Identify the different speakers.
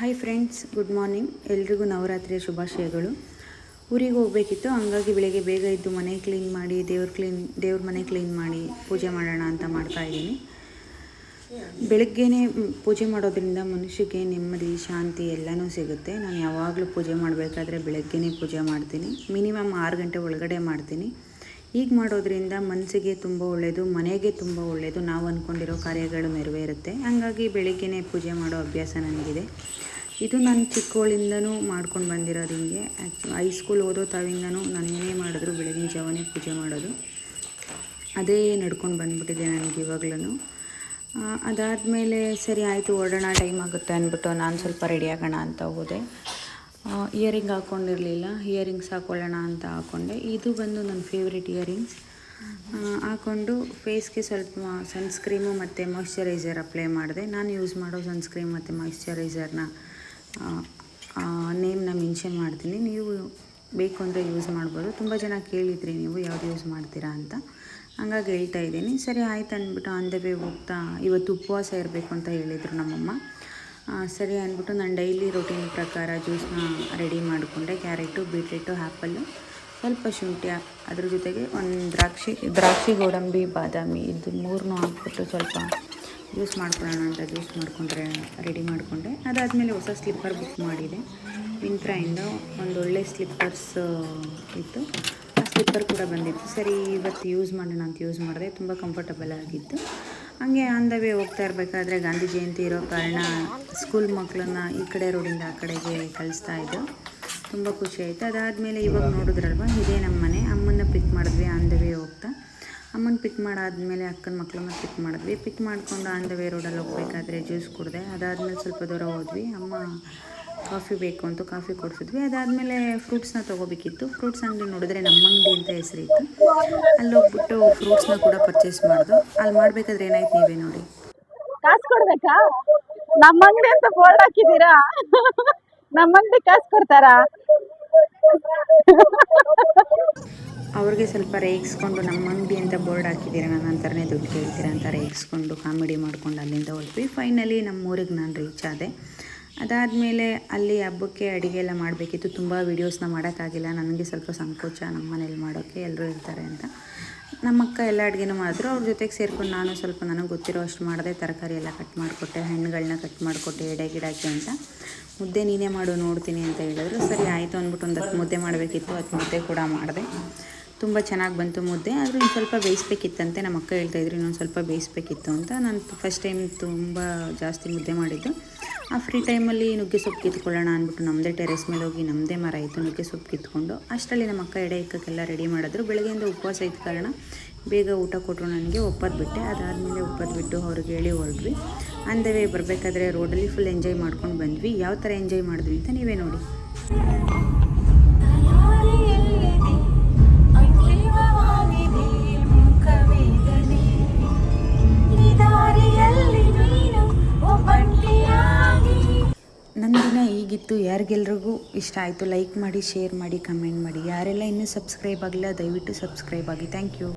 Speaker 1: Hi friends good morning ಎಲ್ರಿಗೂ ನವರಾತ್ರಿಯ ಶುಭಾಶಯಗಳು. ಊರಿಗೆ ಹೋಗಬೇಕಿತ್ತು, ಹಂಗಾಗಿ ಬೆಳಗ್ಗೆ ಬೇಗ ಇದ್ದು ಮನೆ ಕ್ಲೀನ್ ಮಾಡಿ, ದೇವ್ರ ಕ್ಲೀನ್ ದೇವ್ರ ಮನೆ ಕ್ಲೀನ್ ಮಾಡಿ ಪೂಜೆ ಮಾಡೋಣ ಅಂತ ಮಾಡ್ತಾ ಇದ್ದೀನಿ. ಬೆಳಗ್ಗೆನೇ ಪೂಜೆ ಮಾಡೋದ್ರಿಂದ ಮನುಷ್ಯಗೆ ನೆಮ್ಮದಿ, ಶಾಂತಿ ಎಲ್ಲನೂ ಸಿಗುತ್ತೆ. ನಾನು ಯಾವಾಗಲೂ ಪೂಜೆ ಮಾಡಬೇಕಾದ್ರೆ ಬೆಳಗ್ಗೆನೇ ಪೂಜೆ ಮಾಡ್ತೀನಿ. ಮಿನಿಮಮ್ ಆರು ಗಂಟೆ ಒಳಗಡೆ ಮಾಡ್ತೀನಿ. ಈಗ ಮಾಡೋದ್ರಿಂದ ಮನಸ್ಸಿಗೆ ತುಂಬ ಒಳ್ಳೆಯದು ಮನೆಗೆ ತುಂಬ ಒಳ್ಳೆಯದು ನಾವು ಅಂದ್ಕೊಂಡಿರೋ ಕಾರ್ಯಗಳು ನೆರವೇರುತ್ತೆ. ಹಾಗಾಗಿ ಬೆಳಗ್ಗೆನೇ ಪೂಜೆ ಮಾಡೋ ಅಭ್ಯಾಸ ನನಗಿದೆ. ಇದು ನಾನು ಚಿಕ್ಕವಳಿಂದನೂ ಮಾಡ್ಕೊಂಡು ಬಂದಿರೋದು ಹಿಂಗೆ. ಹೈಸ್ಕೂಲ್ ಓದೋ ತಾವಿಂದನೂ ನನ್ನೇ ಮಾಡಿದ್ರು ಬೆಳಗಿನ ಜಾವನೇ ಪೂಜೆ ಮಾಡೋದು. ಅದೇ ನಡ್ಕೊಂಡು ಬಂದ್ಬಿಟ್ಟಿದೆ ನನಗೆ ಇವಾಗ್ಲೂ ಅದಾದಮೇಲೆ ಸರಿ ಆಯಿತು, ಓಡೋಣ ಟೈಮ್ ಆಗುತ್ತೆ ಅಂದ್ಬಿಟ್ಟು ನಾನು ಸ್ವಲ್ಪ ರೆಡಿ ಆಗೋಣ ಅಂತ ಹೋದೆ. ಇಯರಿಂಗ್ ಹಾಕ್ಕೊಂಡಿರಲಿಲ್ಲ ಇಯರಿಂಗ್ಸ್ ಹಾಕ್ಕೊಳ್ಳೋಣ ಅಂತ ಹಾಕ್ಕೊಂಡೆ ಇದು ಬಂದು ನನ್ನ ಫೇವ್ರೆಟ್ ಇಯರಿಂಗ್ಸ್ ಹಾಕ್ಕೊಂಡು ಫೇಸ್ಗೆ ಸ್ವಲ್ಪ ಸನ್ಸ್ಕ್ರೀಮು ಮತ್ತು ಮಾಯ್ಶ್ಚರೈಸರ್ ಅಪ್ಲೈ ಮಾಡಿದೆ. ನಾನು ಯೂಸ್ ಮಾಡೋ ಸನ್ಸ್ಕ್ರೀಮ್ ಮತ್ತು ಮಾಯ್ಶ್ಚರೈಸರ್ನ ನೇಮ್ನ ಮೆನ್ಷನ್ ಮಾಡ್ತೀನಿ. ನೀವು ಬೇಕು ಅಂದರೆ ಯೂಸ್ ಮಾಡ್ಬೋದು. ತುಂಬ ಜನ ಕೇಳಿದ್ರಿ ನೀವು ಯಾವ್ದು ಯೂಸ್ ಮಾಡ್ತೀರಾ ಅಂತ. ಹಂಗಾಗಿ ಹೇಳ್ತಾ ಇದ್ದೀನಿ. ಸರಿ, ಆಯ್ತು ಅಂದ್ಬಿಟ್ಟು ಆನ್ ದ ವೇ ಹೋಗ್ತಾ ಇವತ್ತು ಉಪವಾಸ ಇರಬೇಕು ಅಂತ ಹೇಳಿದರು ನಮ್ಮಮ್ಮ. ಸರಿ ಅಂದ್ಬಿಟ್ಟು ನಾನು ಡೈಲಿ ರೊಟೀನ್ ಪ್ರಕಾರ ಜ್ಯೂಸ್ನ ರೆಡಿ ಮಾಡಿಕೊಂಡೆ. ಕ್ಯಾರೆಟು, ಬೀಟ್ರೂಟು ಆ್ಯಪಲ್ಲು ಸ್ವಲ್ಪ ಶುಂಠಿ, ಅದ್ರ ಜೊತೆಗೆ ಒಂದು ದ್ರಾಕ್ಷಿ ದ್ರಾಕ್ಷಿ, ಗೋಡಂಬಿ, ಬಾದಾಮಿ, ಇದು ಮೂರನ್ನೂ ಹಾಕ್ಬಿಟ್ಟು ಸ್ವಲ್ಪ ಜ್ಯೂಸ್ ಮಾಡ್ಕೊಳ್ಳೋಣ ಅಂತ ಜ್ಯೂಸ್ ಮಾಡಿಕೊಂಡ್ರೆ ರೆಡಿ ಮಾಡಿಕೊಂಡೆ. ಅದಾದಮೇಲೆ ಹೊಸ ಸ್ಲಿಪ್ಪರ್ ಬುಕ್ ಮಾಡಿದೆ. ಮಿಂತ್ರಾಯಿಂದ ಒಂದು ಒಳ್ಳೆ ಸ್ಲಿಪ್ಪರ್ಸ್ ಇತ್ತು. ಆ ಸ್ಲಿಪ್ಪರ್ ಕೂಡ ಬಂದಿತ್ತು. ಸರಿ, ಇವತ್ತು ಯೂಸ್ ಮಾಡೋಣ ಅಂತ ಯೂಸ್ ಮಾಡಿದೆ. ತುಂಬ ಕಂಫರ್ಟಬಲ್ ಆಗಿತ್ತು. ಹಾಗೆ ಆನ್ ದ ವೇ ಹೋಗ್ತಾ ಇರಬೇಕಾದ್ರೆ ಗಾಂಧಿ ಜಯಂತಿ ಇರೋ ಕಾರಣ ಸ್ಕೂಲ್ ಮಕ್ಕಳನ್ನ ಈ ಕಡೆ ರೋಡಿಂದ ಆ ಕಡೆಗೆ ಕಳಿಸ್ತಾ ಇದ್ದು. ತುಂಬ ಖುಷಿ ಆಯಿತು. ಅದಾದಮೇಲೆ ಇವಾಗ ನೋಡಿದ್ರಲ್ವ? ಇದೇ ನಮ್ಮ ಮನೆ ಅಮ್ಮನ್ನ ಪಿಕ್ ಮಾಡಿದ್ವಿ ಆನ್ ದ ವೇ ಹೋಗ್ತಾ. ಅಮ್ಮನ ಪಿಕ್ ಮಾಡಾದ್ಮೇಲೆ ಅಕ್ಕನ ಮಕ್ಕಳನ್ನ ಪಿಕ್ ಮಾಡಿದ್ವಿ. ಪಿಕ್ ಮಾಡಿಕೊಂಡು ಆನ್ ದ ವೇ ರೋಡಲ್ಲಿ ಹೋಗ್ಬೇಕಾದ್ರೆ ಜ್ಯೂಸ್ ಕುಡಿದೆ. ಅದಾದಮೇಲೆ ಸ್ವಲ್ಪ ದೂರ ಹೋದ್ವಿ. ಅಮ್ಮ ಕಾಫಿ ಬೇಕು ಅಂತ ಕಾಫಿ ಕೊಡಿಸಿದ್ವಿ. ಅದಾದಮೇಲೆ ಫ್ರೂಟ್ಸ್ನ ತೊಗೋಬೇಕಿತ್ತು. ಫ್ರೂಟ್ಸ್ ಅಂಗಡಿ ನೋಡಿದ್ರೆ ನಮ್ಮ ಅಂಗಡಿ ಅಂತ ಹೆಸರಿತ್ತು. ಅಲ್ಲಿ ಹೋಗ್ಬಿಟ್ಟು ಫ್ರೂಟ್ಸ್ನ ಕೂಡ ಪರ್ಚೇಸ್ ಮಾಡೋದು. ಅಲ್ಲಿ ಮಾಡಬೇಕಾದ್ರೆ ಏನಾಯ್ತು ನೀವೇ ನೋಡಿ.
Speaker 2: ಕಾಸು ಕೊಡ್ಬೇಕಾ? ನಮ್ಮ ಅಂಗಡಿ ಅಂತ ಬೋರ್ಡ್ ಹಾಕಿದ್ದೀರಾ? ನಮ್ಮ ಅಂಗಡಿ ಕಾಸು ಕೊಡ್ತಾರಾ?
Speaker 1: ಅವ್ರಿಗೆ ಸ್ವಲ್ಪ ರೇಗಿಸ್ಕೊಂಡು ನಮ್ಮ ಅಂಗಡಿ ಅಂತ ಬೋರ್ಡ್ ಹಾಕಿದ್ದೀರ? ನನ್ನ ಅಂತಾನೆ ದುಡ್ಡು ಕೇಳ್ತೀರ ಅಂತ ರೇಗಿಸ್ಕೊಂಡು ಕಾಮಿಡಿ ಮಾಡ್ಕೊಂಡು ಅಲ್ಲಿಂದ ಹೊರಟ್ವಿ. ಫೈನಲಿ ನಮ್ಮ ಊರಿಗೆ ನಾನು ರೀಚ್ ಆದೆ. ಅದಾದಮೇಲೆ ಅಲ್ಲಿ ಹಬ್ಬಕ್ಕೆ ಅಡುಗೆ ಎಲ್ಲ ಮಾಡಬೇಕಿತ್ತು. ತುಂಬ ವೀಡಿಯೋಸ್ನ ಮಾಡೋಕ್ಕಾಗಿಲ್ಲ. ನನಗೆ ಸ್ವಲ್ಪ ಸಂಕೋಚ ನಮ್ಮ ಮನೇಲಿ ಮಾಡೋಕ್ಕೆ ಎಲ್ಲರೂ ಇರ್ತಾರೆ ಅಂತ. ನಮ್ಮ ಅಕ್ಕ ಎಲ್ಲ ಅಡುಗೆನೂ ಮಾಡಿದ್ರು. ಅವ್ರ ಜೊತೆಗೆ ಸೇರ್ಕೊಂಡು ನಾನು ಸ್ವಲ್ಪ ನನಗೆ ಗೊತ್ತಿರೋ ಅಷ್ಟು ಮಾಡಿದೆ ತರಕಾರಿ ಎಲ್ಲ ಕಟ್ ಮಾಡಿಕೊಟ್ಟೆ ಹಣ್ಣುಗಳನ್ನ ಕಟ್ ಮಾಡಿಕೊಟ್ಟೆ, ಎಡೆ ಗಿಡಕ್ಕೆ ಅಂತ. ಮುದ್ದೆ ನೀನೇ ಮಾಡು ನೋಡ್ತೀನಿ ಅಂತ ಹೇಳಿದ್ರು. ಸರಿ, ಆಯಿತು ಅಂದ್ಬಿಟ್ಟು ಒಂದು ಹತ್ತು ಮುದ್ದೆ ಮಾಡಬೇಕಿತ್ತು ಹತ್ತು ಮುದ್ದೆ ಕೂಡ ಮಾಡಿದೆ. ತುಂಬ ಚೆನ್ನಾಗಿ ಬಂತು ಮುದ್ದೆ. ಆದರೂ ಇನ್ನು ಸ್ವಲ್ಪ ಬೇಯಿಸ್ಬೇಕಿತ್ತಂತೆ. ನಮ್ಮ ಅಕ್ಕ ಹೇಳ್ತಾ ಇದ್ರು, ಇನ್ನೊಂದು ಸ್ವಲ್ಪ ಬೇಯಿಸ್ಬೇಕಿತ್ತು ಅಂತ. ನಾನು ಫಸ್ಟ್ ಟೈಮ್ ತುಂಬ ಜಾಸ್ತಿ ಮುದ್ದೆ ಮಾಡಿದ್ದು. ಆ ಫ್ರೀ ಟೈಮಲ್ಲಿ ನುಗ್ಗೆ ಸೊಪ್ಪು ಕಿತ್ಕೊಳ್ಳೋಣ ಅಂದ್ಬಿಟ್ಟು ನಮ್ಮದೇ ಟೆರೆಸ್ ಮೇಲೆ ಹೋಗಿ ನಮ್ಮದೇ ಮರ ಇತ್ತು, ನುಗ್ಗೆ ಸೊಪ್ಪು ಕಿತ್ಕೊಂಡು. ಅಷ್ಟರಲ್ಲಿ ನಮ್ಮ ಅಕ್ಕ ಎಡೆ ಇಕ್ಕಕ್ಕೆಲ್ಲ ರೆಡಿ ಮಾಡಿದ್ರು. ಬೆಳಗ್ಗೆಯಿಂದ ಉಪವಾಸ ಇದ್ದ ಕಾರಣ ಬೇಗ ಊಟ ಕೊಟ್ಟರು ನನಗೆ ಒಪ್ಪದ್ಬಿಟ್ಟೆ ಅದಾದಮೇಲೆ ಒಪ್ಪದ್ಬಿಟ್ಟು ಅವ್ರಿಗೆ ಹೇಳಿ ಹೊರಡ್ವಿ ಅಂದವೇ ಬರಬೇಕಾದ್ರೆ ರೋಡಲ್ಲಿ ಫುಲ್ ಎಂಜಾಯ್ ಮಾಡ್ಕೊಂಡು ಬಂದ್ವಿ. ಯಾವ ಥರ ಎಂಜಾಯ್ ಮಾಡಿದ್ವಿ ಅಂತ ನೀವೇ ನೋಡಿ. ಈಗಿತ್ತು ಯಾರಿಗೆಲ್ರಿಗೂ ಇಷ್ಟ ಆಯಿತು ಲೈಕ್ ಮಾಡಿ ಶೇರ್ ಮಾಡಿ ಕಮೆಂಟ್ ಮಾಡಿ. ಯಾರೆಲ್ಲ ಇನ್ನೂ ಸಬ್ಸ್ಕ್ರೈಬ್ ಆಗಿಲ್ಲ ದಯವಿಟ್ಟು ಸಬ್ಸ್ಕ್ರೈಬ್ ಆಗಿ. Thank you